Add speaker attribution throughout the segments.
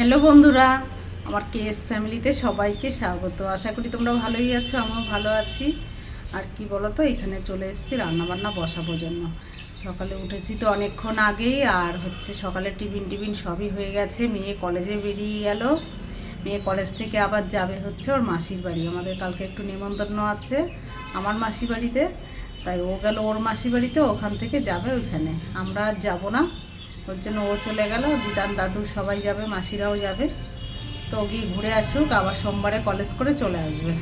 Speaker 1: Hello বন্ধুরা, আমার KS ফ্যামিলিতে সবাইকে স্বাগত। আশা করি তোমরা ভালোই আছো, আমিও ভালো আছি। আর কি বলো তো এখানে চলে এসেছি রান্নাবান্না বসাবো জন্য। সকালে উঠেছি তো অনেকক্ষণ আগেই, আর হচ্ছে সকালে টিফিন টিফিন সবই হয়ে গেছে। মেয়ে কলেজে বেরিয়ে গেল। মেয়ে কলেজ থেকে আবার যাবে হচ্ছে ওর মাসির বাড়ি। আমাদের কালকে একটু নিমন্ত্রণ আছে আমার মাসির বাড়িতে। তাই ও গেল ওর মাসির বাড়িতে, ওখান থেকে যাবে ওইখানে। আমরা যাব না। ওর জন্য ও চলে গেল, দিদার দাদু সবাই যাবে, মাসিরাও যাবে। তো গিয়ে ঘুরে আসুক, আবার সোমবারে কলেজ করে চলে আসবে।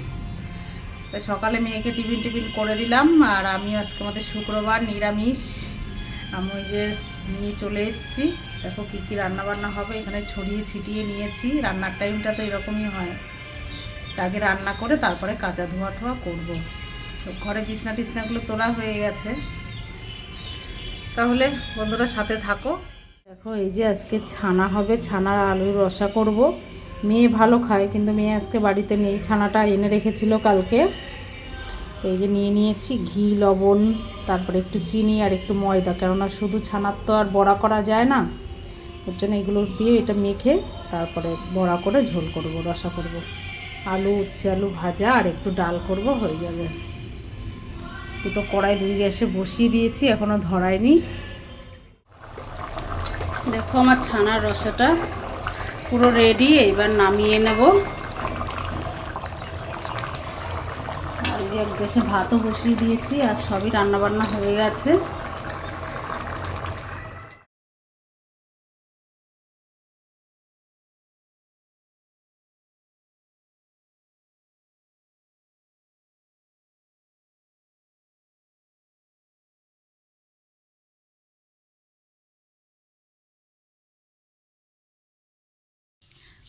Speaker 1: তাই সকালে মেয়েকে টিফিন টিফিন করে দিলাম, আর আমি আজকে আমাদের শুক্রবার নিরামিষ। আমি ওই যে নিয়ে চলে এসেছি। দেখো কী কী রান্নাবান্না হবে, এখানে ছড়িয়ে ছিটিয়ে নিয়েছি। রান্নার টাইমটা তো এরকমই হয়। তা আগে রান্না করে তারপরে কাঁচা ধোয়া ঠোয়া করব। সব ঘরে বিছনা টিছনাগুলো তোলা হয়ে গেছে। তাহলে বন্ধুরা সাথে থাকো। দেখো, এই যে আজকে ছানা হবে ছানার আলুর রসা করব। মেয়ে ভালো খায়, কিন্তু মেয়ে আজকে বাড়িতে নেই। ছানাটা এনে রেখেছিল কালকে। তো এই যে নিয়ে নিয়েছি ঘি, লবণ, তারপরে একটু চিনি আর একটু ময়দা। কেননা শুধু ছানার তো আর বড়া করা যায় না। ওর জন্য এগুলো দিয়ে এটা মেখে তারপরে বড়া করে ঝোল করব, রসা করব। আলু, উচ্ছে আলু ভাজা আর একটু ডাল করব, হয়ে যাবে। দুটো কড়াই দুই গ্যাসে বসিয়ে দিয়েছি এখনও ধরায়নি। দেখো আমার ছানার রসাটা পুরো রেডি এবার নামিয়ে নেব। আর গ্যাসে ভাতও বসিয়ে দিয়েছি, আর সবই রান্নাবান্না হয়ে গেছে।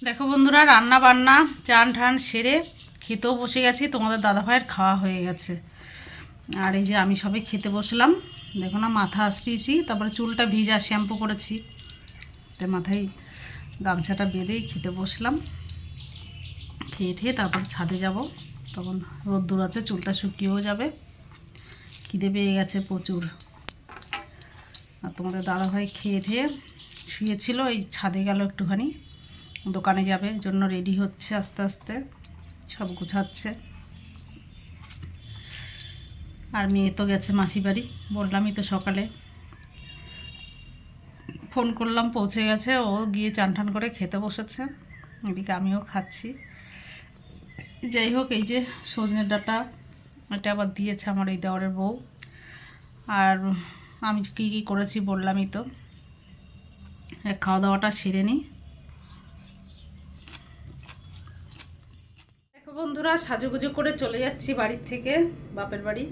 Speaker 1: দেখো বন্ধুরা রান্না বান্না চান ঠান সেরে খেতেও বসে গেছি, তোমাদের দাদা ভাইয়ের খাওয়া হয়ে গেছে। আর এই যে আমি সবাই খেতে বসলাম। দেখো না, মাথা আসটিয়েছি তারপরে চুলটা ভিজা, শ্যাম্পু করেছি। তাই মাথায় গামছাটা বেঁধেই খেতে বসলাম। খেয়ে ঠেয়ে তারপর ছাদে যাব। তখন রোদ্দুর আছে, চুলটা শুকিয়েও যাবে। খিদে পেয়ে গেছে প্রচুর। আর তোমাদের দাদাভাই খেয়ে ঠেয়ে শুয়েছিল, এই ছাদে গেল একটুখানি। দোকানে যাবে, জন্য রেডি হচ্ছে আস্তে আস্তে, সব গুছাচ্ছে। আর মেয়ে তো গেছে মাসি বাড়ি, বললামই তো সকালে। ফোন করলাম, পৌঁছে গেছে, ও গিয়ে চান টান করে খেতে বসেছে। এদিকে আমিও খাচ্ছি। যাই হোক, এই যে সজনের ডাটা, এটা আবার দিয়েছে আমার এই দেওয়ারের বউ। আর আমি কী কী করেছি বললামই তো। খাওয়া দাওয়াটা সেরে নিই। বন্ধুরা, সাজুগুজু করে চলে যাচ্ছি বাড়ির থেকে, বাপের বাড়ি।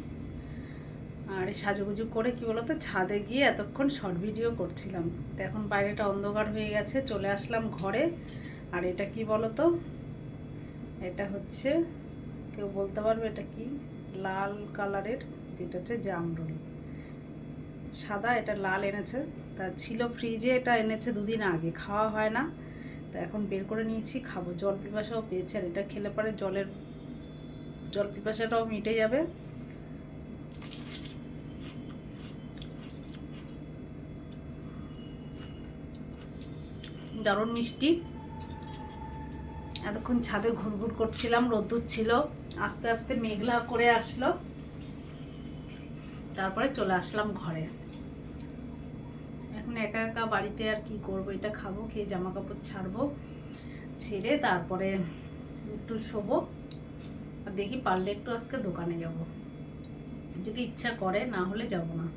Speaker 1: আর এই সাজুগুজু করে কি বলতো, ছাদে গিয়ে এতক্ষণ শর্ট ভিডিও করছিলাম। তো এখন বাইরেটা অন্ধকার হয়ে গেছে, চলে আসলাম ঘরে। আর এটা কি বলতো, এটা হচ্ছে, কেউ বলতে পারবে এটা কি? লাল কালারের, যেটা হচ্ছে জামরুল। সাদা, এটা লাল এনেছে। তা ছিল ফ্রিজে এটা এনেছে দুদিন আগে, খাওয়া হয় না। তো এখন বের করে নিয়েছি, খাব। জল পিপাসাও পেয়েছে, আর এটা খেলে পরে জলের জল পিপাসাটাও মিটে যাবে। দারুণ মিষ্টি। এতক্ষণ ছাদে ঘুরঘুর করছিলাম, রোদ্দুর ছিল। আস্তে আস্তে মেঘলা করে আসলো। তারপরে চলে আসলাম ঘরে। একা একা বাড়িতে আর কি করব? এটা খাব, খেয়ে জামা কাপড় ছাড়বো, ছেড়ে তারপরে একটু শোবো। আর দেখি পারলে একটু আজকে দোকানে যাব। যদি ইচ্ছা করে, না হলে যাব না।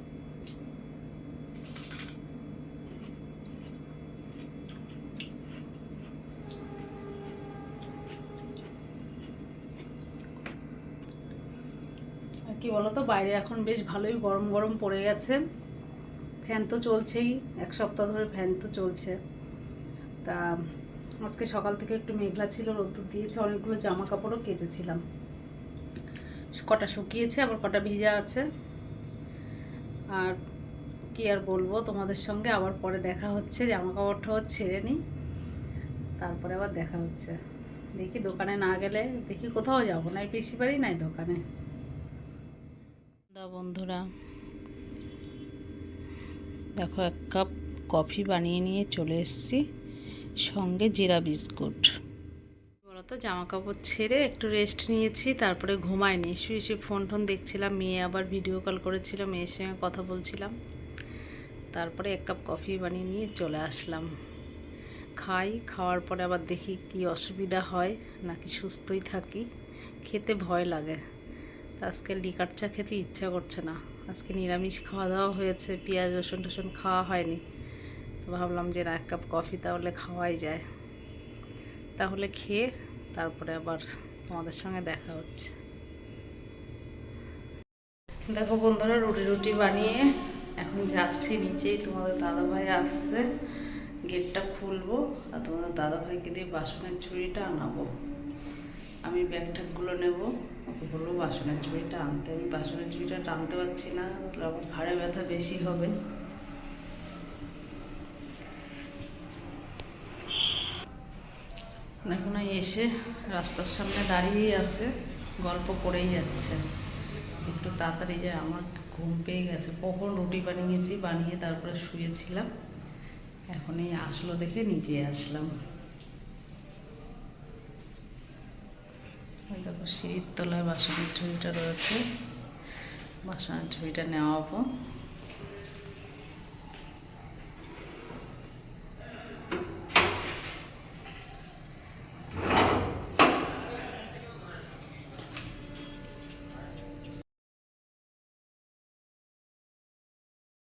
Speaker 1: কি বলতো, বাইরে এখন বেশ ভালোই গরম গরম পড়ে গেছে। ফ্যান তো চলছেই, এক সপ্তাহ ধরে ফ্যান তো চলছে। তা আজকে সকাল থেকে একটু মেঘলা ছিল, রোদ্দুর দিয়েছে, অনেকগুলো জামা কাপড়ও কেচেছিলাম। কটা শুকিয়েছে, আবার কটা ভিজা আছে। আর কি আর বলব তোমাদের সঙ্গে, আবার পরে দেখা হচ্ছে জামা কাপড়টাও ছেড়ে নিই। তারপরে আবার দেখা হচ্ছে। দেখি দোকানে না গেলে, দেখি কোথাও যাব। নাই পিসি বাড়ি নাই দোকানে। বন্ধুরা দেখো, এক কাপ কফি বানিয়ে নিয়ে চলে এসেছি। সঙ্গে জিরা বিস্কুট। বলতো জামা কাপড় ছেড়ে একটু রেস্ট নিয়েছি, তারপরে ঘুমায়নি শুয়ে শুয়ে ফোন টোন দেখছিলাম, মেয়ে আবার ভিডিও কল করেছিল, মেয়ের সঙ্গে কথা বলছিলাম। তারপরে এক কাপ কফি বানিয়ে নিয়ে চলে আসলাম। খাই, খাওয়ার পরে আবার দেখি কি অসুবিধা হয়, নাকি সুস্থই থাকি। খেতে ভয় লাগে। আজকে লিকার চা খেতে ইচ্ছা করছে না। আজকে নিরামিষ খাওয়া দাওয়া হয়েছে, পেঁয়াজ, রসুন টসুন খাওয়া হয়নি। তো ভাবলাম যে না, এক কাপ কফি তাহলে খাওয়াই যায়। তাহলে খেয়ে তারপরে আবার তোমাদের সঙ্গে দেখা হচ্ছে। দেখো বন্ধুরা, রুটি রুটি বানিয়ে এখন যাচ্ছি নিচেই। তোমাদের দাদাভাই আসছে, গেটটা খুলবো আর তোমাদের দাদাভাইকে দিয়ে বাসনের ঝুড়িটা আনাবো। আমি ব্যাগ ট্যাগগুলো নেব। বলব বাসনের ঝুড়িটা আনতে আমি বাসনের ঝুড়িটা টানতে পারছি না আবার ঘাড়ে ব্যথা বেশি হবে। এই এসে রাস্তার সামনে দাঁড়িয়েই আছে, গল্প করেই যাচ্ছে। একটু তাড়াতাড়ি যায়, আমার ঘুম পেয়ে গেছে। কখন রুটি বানিয়েছি, বানিয়ে তারপরে শুয়েছিলাম। এখন এই আসলো দেখে নিজে আসলাম। দেখো সিঁড়ির তলায় বাসনের ঝুড়িটা রয়েছে। বাসনের ঝুড়িটা নেওয়াবো